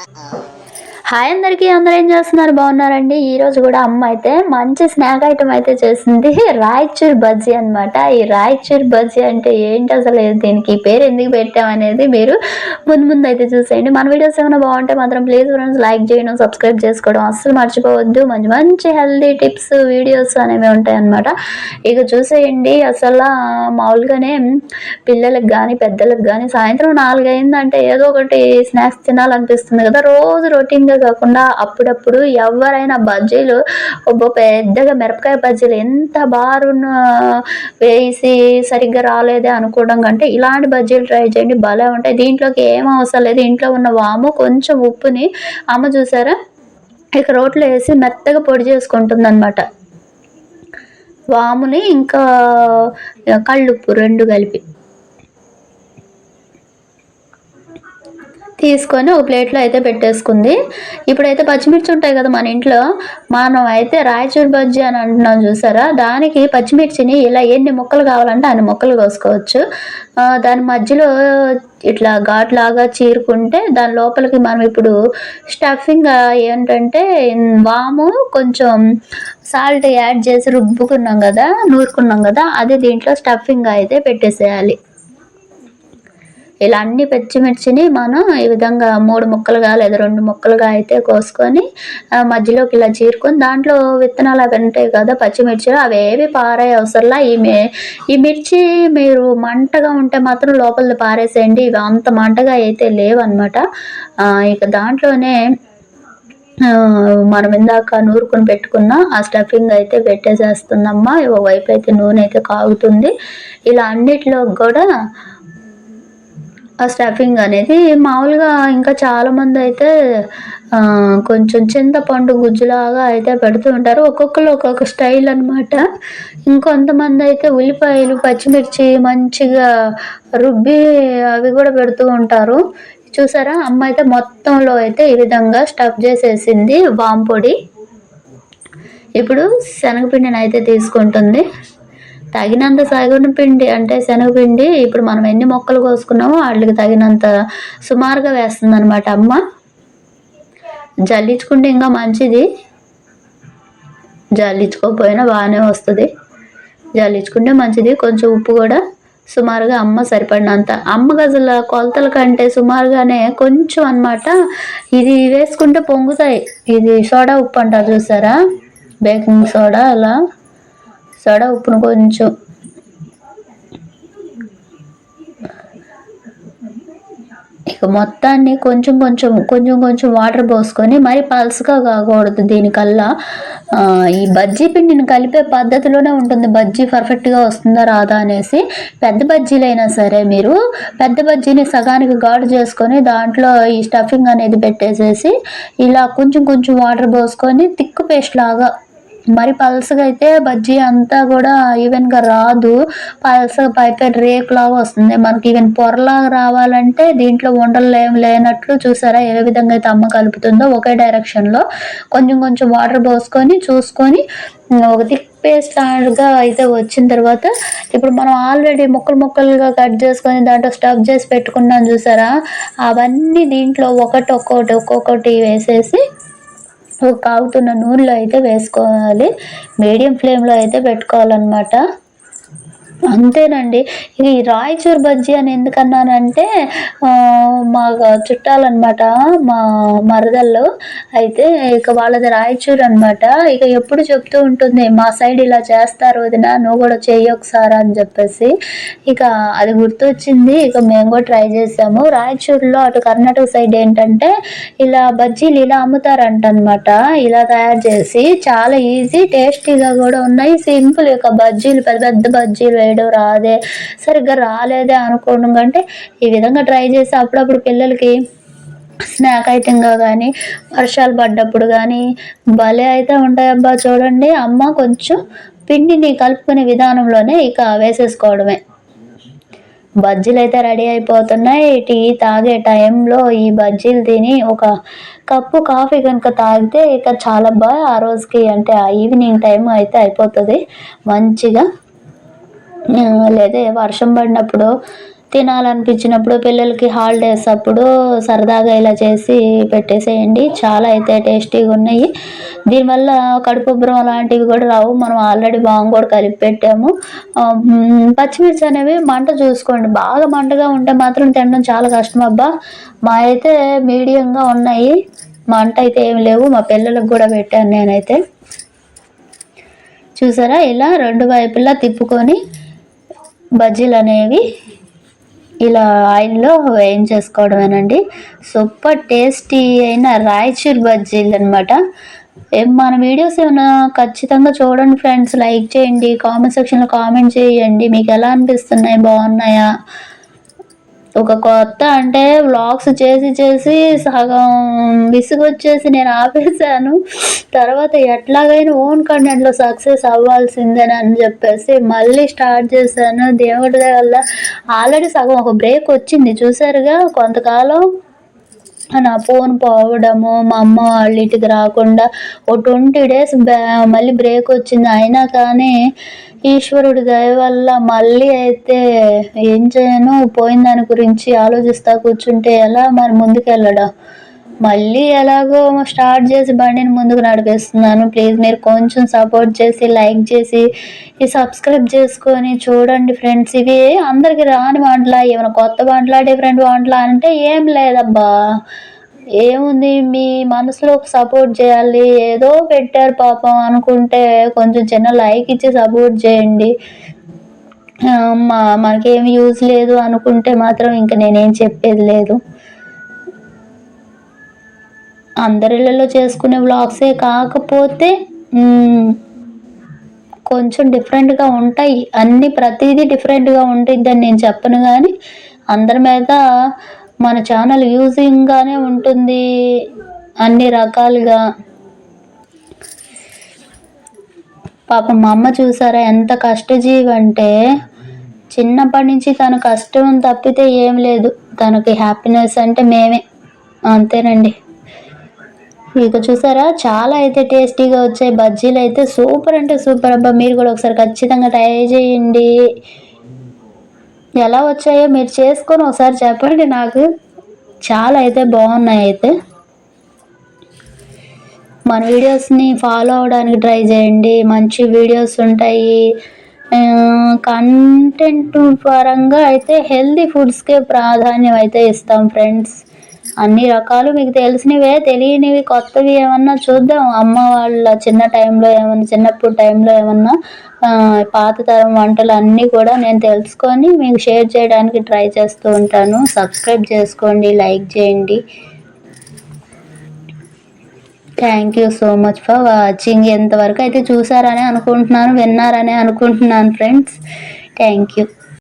Uh-oh. Hi అందరికీ అందరూ ఏం చేస్తున్నారు? బాగున్నారండి? ఈ రోజు కూడా అమ్మ అయితే మంచి స్నాక్ ఐటమ్ అయితే చేసింది. రాయచూర్ బజ్జీ అన్నమాట. ఈ రాయచూర్ బజ్జీ అంటే ఏంటి అసలు? దీనికి పేరు ఎందుకు పెట్టామనేది మీరు ముందు ముందు అయితే చూసేయండి. మన వీడియోస్ ఏమైనా బాగుంటే మాత్రం ప్లీజ్ ఫ్రెండ్స్ లైక్ చేయడం సబ్స్క్రైబ్ చేసుకోవడం అస్సలు మర్చిపోవద్దు. మంచి మంచి హెల్దీ టిప్స్ వీడియోస్ అనేవి ఉంటాయి అన్నమాట. ఇక చూసేయండి. అసలు మామూలుగానే పిల్లలకు కానీ పెద్దలకు కానీ సాయంత్రం నాలుగు అయిందంటే ఏదో ఒకటి స్నాక్స్ తినాలనిపిస్తుంది కదా. రోజు రొటీన్గా కాకుండా అప్పుడప్పుడు ఎవరైనా బజ్జీలు ఒబ్బో పెద్దగా మిరపకాయ బజ్జీలు ఎంత బారున్న వేసి సరిగ్గా రాలేదే అనుకోవడం కంటే ఇలాంటి బజ్జీలు ట్రై చేయండి భలే ఉంటాయి. దీంట్లోకి ఏం అవసరం లేదు. ఇంట్లో ఉన్న వాము కొంచెం ఉప్పుని అమ్మ చూసారా? ఇక రోట్లో వేసి మెత్తగా పొడి చేసుకుంటుంది అనమాట వాముని ఇంకా కళ్ళుప్పు రెండు కలిపి. తీసుకొని ఒక ప్లేట్లో అయితే పెట్టేసుకుంది. ఇప్పుడైతే పచ్చిమిర్చి ఉంటాయి కదా మన ఇంట్లో మనం అయితే రాయచూర్ బజ్జీ అని అంటున్నాం చూసారా? దానికి పచ్చిమిర్చిని ఇలా ఎన్ని ముక్కలు కావాలంటే అన్ని ముక్కలు కోసుకోవచ్చు. దాని మధ్యలో ఇట్లా ఘాట్ లాగా చీరుకుంటే దాని లోపలికి మనం ఇప్పుడు స్టఫింగ్ ఏంటంటే వాము కొంచెం సాల్ట్ యాడ్ చేసి రుబ్బుకున్నాం కదా నూరుకున్నాం కదా అది దీంట్లో స్టఫింగ్ అయితే పెట్టేసేయాలి. ఇలా అన్ని పచ్చిమిర్చిని మనం ఈ విధంగా మూడు ముక్కలుగా లేదా రెండు ముక్కలుగా అయితే కోసుకొని మధ్యలోకి ఇలా చీరుకొని దాంట్లో విత్తనాలు అవి ఉంటాయి కదా పచ్చిమిర్చి అవి ఏవి పారే అవసరంలా ఈ మే ఈ మిర్చి మీరు మంటగా ఉంటే మాత్రం లోపల పారేసేయండి. ఇవి అంత మంటగా అయితే లేవన్నమాట. ఇక దాంట్లోనే మనం ఇందాక నూరుకొని పెట్టుకున్న ఆ స్టఫింగ్ అయితే పెట్టేసేస్తుందమ్మా. ఒకవైపు అయితే నూనె అయితే కాగుతుంది. ఇలా అన్నిట్లో కూడా ఆ స్టఫింగ్ అనేది మామూలుగా ఇంకా చాలామంది అయితే కొంచెం చింతపండు గుజ్జులాగా అయితే పెడుతూ ఉంటారు. ఒక్కొక్కరు ఒక్కొక్క స్టైల్ అనమాట ఇంకొంతమంది అయితే ఉల్లిపాయలు పచ్చిమిర్చి మంచిగా రుబ్బి అవి కూడా పెడుతూ ఉంటారు. చూసారా? అమ్మ అయితే మొత్తంలో అయితే ఈ విధంగా స్టఫ్ చేసేసింది వాంపొడి ఇప్పుడు శనగపిండిని అయితే తీసుకుంటుంది. తగినంత పిండి అంటే శనగపిండి ఇప్పుడు మనం ఎన్ని మొక్కలు కోసుకున్నామో వాటికి తగినంత సుమారుగా వేస్తుంది అనమాట అమ్మ. జల్లించుకుంటే ఇంకా మంచిది. జల్లించుకోకపోయినా బాగానే వస్తుంది. జల్లించుకుంటే మంచిది. కొంచెం ఉప్పు కూడా సుమారుగా అమ్మ సరిపడినంత. అమ్మ గజల కొలతల కంటే సుమారుగానే కొంచెం అన్నమాట. ఇది వేసుకుంటే పొంగుతాయి. ఇది సోడా ఉప్పు అంటారు చూసారా? బేకింగ్ సోడా అలా. సోడా ఉప్పును కొంచెం. ఇక మొత్తాన్ని కొంచెం కొంచెం కొంచెం కొంచెం వాటర్ పోసుకొని మరి పల్స్గా కాకూడదు దీనికల్లా. ఈ బజ్జీ పిండిని కలిపే పద్ధతిలోనే ఉంటుంది. బజ్జీ పర్ఫెక్ట్గా వస్తుందా రాదా అనేసి పెద్ద బజ్జీలైనా సరే మీరు పెద్ద బజ్జీని సగానికి గాడు చేసుకొని దాంట్లో ఈ స్టఫింగ్ అనేది పెట్టేసేసి ఇలా కొంచెం కొంచెం వాటర్ పోసుకొని తిక్కు పేస్ట్ లాగా మరి పల్సగా అయితే బజ్జీ అంతా కూడా ఈవెన్గా రాదు. పల్సగా పైపెడ్ రేకులాగా వస్తుంది. మనకి ఈవెన్ పొరలాగా రావాలంటే దీంట్లో ఉండలు ఏం లేనట్లు చూసారా? ఏ విధంగా అయితే అమ్మ కలుపుతుందో ఒకే డైరెక్షన్లో కొంచెం కొంచెం వాటర్ పోసుకొని చూసుకొని ఒక థిక్ పేస్ట్ లాగా అయితే వచ్చిన తర్వాత ఇప్పుడు మనం ఆల్రెడీ ముక్కలు ముక్కలుగా కట్ చేసుకొని దాంట్లో స్టఫ్ చేసి పెట్టుకున్నాం చూసారా? అవన్నీ దీంట్లో ఒకటి ఒక్కొక్కటి ఒక్కొక్కటి వేసేసి కాగుతున్న నూనెలో అయితే వేసుకోవాలి. మీడియం ఫ్లేమ్లో అయితే పెట్టుకోవాలన్నమాట. అంతేనండి. ఈ రాయచూర్ బజ్జీ అని ఎందుకన్నానంటే ఆ, మా చుట్టాలన్నమాట మా మరదళ్ళు అయితే ఇక వాళ్ళది రాయచూర్ అనమాట ఇక ఎప్పుడు చెప్తూ ఉంటుంది మా సైడ్ ఇలా చేస్తారు వదిన నువ్వు కూడా చెయ్యి ఒకసారి అని చెప్పేసి. ఇక అది గుర్తొచ్చింది ఇక మేము కూడా ట్రై చేసాము. రాయచూర్లో అటు కర్ణాటక సైడ్ ఏంటంటే ఇలా బజ్జీలు ఇలా అమ్ముతారంట అనమాట ఇలా తయారు చేసి చాలా ఈజీ టేస్టీగా కూడా ఉన్నాయి. సింపుల్ ఇక బజ్జీలు పెద్ద పెద్ద బజ్జీలు రాయడం రాదే సరిగ్గా రాలేదే అనుకోవడం కంటే ఈ విధంగా ట్రై చేసి అప్పుడప్పుడు పిల్లలకి స్నాక్ ఐటెంగా కానీ వర్షాలు పడ్డప్పుడు కానీ భలే అయితే ఉంటాయి అబ్బా చూడండి. అమ్మ కొంచెం పిండిని కలుపుకునే విధానంలోనే ఇక వేసేసుకోవడమే. బజ్జీలు అయితే రెడీ అయిపోతున్నాయి. టీ తాగే టైంలో ఈ బజ్జీలు తిని ఒక కప్పు కాఫీ కనుక తాగితే ఇక చాలా బాగా ఆ రోజుకి అంటే ఆ ఈవినింగ్ టైం అయితే అయిపోతుంది. మంచిగా లేదా వర్షం పడినప్పుడు తినాలనిపించినప్పుడు పిల్లలకి హాలిడేస్ అప్పుడు సరదాగా ఇలా చేసి పెట్టేసేయండి. చాలా అయితే టేస్టీగా ఉన్నాయి. దీనివల్ల కడుపుబ్బరం అలాంటివి కూడా రావు. మనం ఆల్రెడీ బాగా కూడా కలిపి పెట్టాము. పచ్చిమిర్చి అనేవి మంట చూసుకోండి. బాగా మంటగా ఉంటే మాత్రం తినడం చాలా కష్టం అబ్బా. మా అయితే మీడియంగా ఉన్నాయి. మంట అయితే ఏం లేవు. మా పిల్లలకు కూడా పెట్టాను నేనైతే. చూసారా? ఇలా రెండు వైపులా తిప్పుకొని బజ్జీలు అనేవి ఇలా ఆయిల్లో వేయించేసుకోవడమేనండి. సూపర్ టేస్టీ అయిన రాయచూర్ బజ్జీలు అనమాట మన వీడియోస్ ఏమైనా ఖచ్చితంగా చూడండి ఫ్రెండ్స్. లైక్ చేయండి కామెంట్ సెక్షన్లో కామెంట్ చేయండి. మీకు ఎలా అనిపిస్తున్నాయి? బాగున్నాయా? ఒక కొత్త అంటే వ్లాగ్స్ చేసి చేసి సగం విసుగొచ్చేసి నేను ఆపేసాను తర్వాత ఎట్లాగైనా ఓన్ కంటెంట్లో సక్సెస్ అవ్వాల్సిందేనని అని చెప్పేసి మళ్ళీ స్టార్ట్ చేశాను. దేవుడి వల్ల ఆల్రెడీ సగం ఒక బ్రేక్ వచ్చింది. చూసారుగా కొంతకాలం నా ఫోన్ పోవడము మా అమ్మ వాళ్ళ ఇంటికి రాకుండా ఓ ట్వంటీ డేస్ బ్యా మళ్ళీ బ్రేక్ వచ్చింది. అయినా కానీ ఈశ్వరుడి దయ వల్ల మళ్ళీ అయితే ఏం చేయను. పోయిన దాని గురించి ఆలోచిస్తా కూర్చుంటే ఎలా మరి ముందుకెళ్ళడం? మళ్ళీ ఎలాగో స్టార్ట్ చేసి బండిని ముందుకు నడిపిస్తున్నాను. ప్లీజ్ మీరు కొంచెం సపోర్ట్ చేసి లైక్ చేసి ఈ సబ్స్క్రైబ్ చేసుకొని చూడండి ఫ్రెండ్స్. ఇవి అందరికి రాని వంటలా ఏమైనా కొత్త వంటలా డిఫరెంట్ వంటలా అంటే ఏం లేదబ్బా. ఏముంది? మీ మనసులో సపోర్ట్ చేయాలి. ఏదో పెట్టారు పాపం అనుకుంటే కొంచెం చిన్న లైక్ ఇచ్చి సపోర్ట్ చేయండి. మా మనకేమి యూజ్ లేదు అనుకుంటే మాత్రం ఇంకా నేనేం చెప్పేది లేదు. అందరిళ్ళలో చేసుకునే వ్లాగ్సే కాకపోతే కొంచెం డిఫరెంట్గా ఉంటాయి. అన్ని ప్రతిదీ డిఫరెంట్గా ఉంటుందని నేను చెప్పను కానీ అందరి మీద మన ఛానల్ యూజింగ్గానే ఉంటుంది అన్ని రకాలుగా. పాపం మా అమ్మ చూసారా ఎంత కష్టజీవి అంటే చిన్నప్పటి నుంచి తన కష్టం తప్పితే ఏం లేదు. తనకి హ్యాపీనెస్ అంటే మేమే. అంతేనండి. ఇక చూసారా? చాలా అయితే టేస్టీగా వచ్చాయి. బజ్జీలు అయితే సూపర్ అంటే సూపర్. అబ్బా మీరు కూడా ఒకసారి ఖచ్చితంగా ట్రై చేయండి. ఎలా వచ్చాయో మీరు చేసుకొని ఒకసారి చెప్పండి నాకు. చాలా అయితే బాగున్నాయి అయితే. మన వీడియోస్ని ఫాలో అవడానికి ట్రై చేయండి. మంచి వీడియోస్ ఉంటాయి. కంటెంట్ పరంగా అయితే హెల్దీ ఫుడ్స్కే ప్రాధాన్యం అయితే ఇస్తాం ఫ్రెండ్స్. అన్ని రకాలు మీకు తెలిసినవే తెలియనివి కొత్తవి ఏమన్నా చూద్దాం. అమ్మ వాళ్ళ చిన్న టైంలో ఏమన్నా చిన్నప్పుడు టైంలో ఏమన్నా పాత తరం వంటలు అన్నీ కూడా నేను తెలుసుకొని మీకు షేర్ చేయడానికి ట్రై చేస్తూ ఉంటాను. సబ్స్క్రైబ్ చేసుకోండి లైక్ చేయండి. Thank you so much for watching ఎంతవరకు అయితే చూసారనే అనుకుంటున్నాను విన్నారనే అనుకుంటున్నాను ఫ్రెండ్స్ థ్యాంక్ యూ